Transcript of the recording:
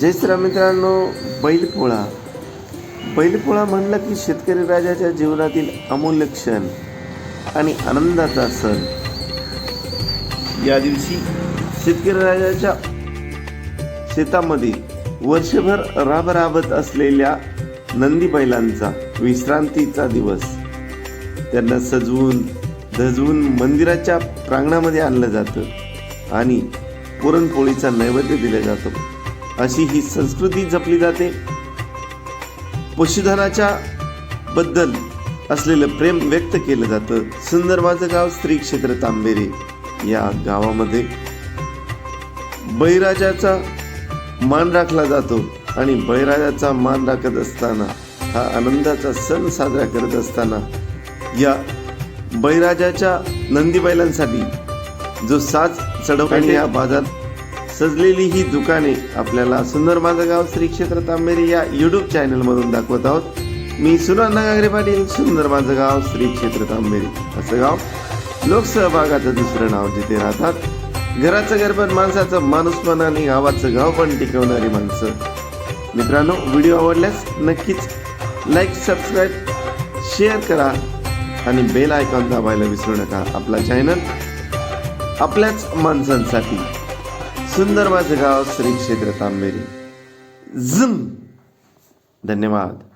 जय श्रीराम मित्रांनो बैलपोळा. बैलपोळा म्हणलं की शेतकरी राजाच्या जीवनातील अमूल्य क्षण आणि आनंदाचा सण. या दिवशी शेतकरी राजाच्या शेतामध्ये वर्षभर राबराबत असलेल्या नंदी बैलांचा विश्रांतीचा दिवस. त्यांना सजवून धजवून मंदिराच्या प्रांगणामध्ये आणलं जातं आणि पुरणपोळीचा नैवेद्य दिला जातो. अशी ही संस्कृती जपली जाते. पशुधनाच्या बद्दल असलेलं प्रेम व्यक्त केलं जातं. सुंदर माझं गाव श्री क्षेत्र तांबेरे या गावामध्ये. बळीराजाचा मान राखला जातो आणि बळीराजाचा मान राखत असताना हा आनंदाचा सण साजरा करत असताना या बळीराजाच्या नंदी बैलांसाठी जो साज चढवणी या बाजार सजलेली ही दुकाने आपल्याला सुंदर माझं गाव श्री क्षेत्र तांबेरी या युट्यूब चॅनल मधून दाखवत आहोत. मी सुनंदा गागरे पाटील सुंदर माझं गाव श्री क्षेत्र तांबेरी. असं गाव. लोकसहभागाचं दुसरं नाव जिथे राहतात. घराचं घर पण माणसाचं माणूस आणि गावाचं गाव पण टिकवणारी माणसं. मित्रांनो व्हिडिओ आवडल्यास नक्कीच लाईक सबस्क्राईब शेअर करा आणि बेल आयकॉन दाबायला विसरू नका आपला चॅनल आपल्याच माणसांसाठी. सुंदर माझं गाव श्री क्षेत्र तांबेरी. झुम. धन्यवाद.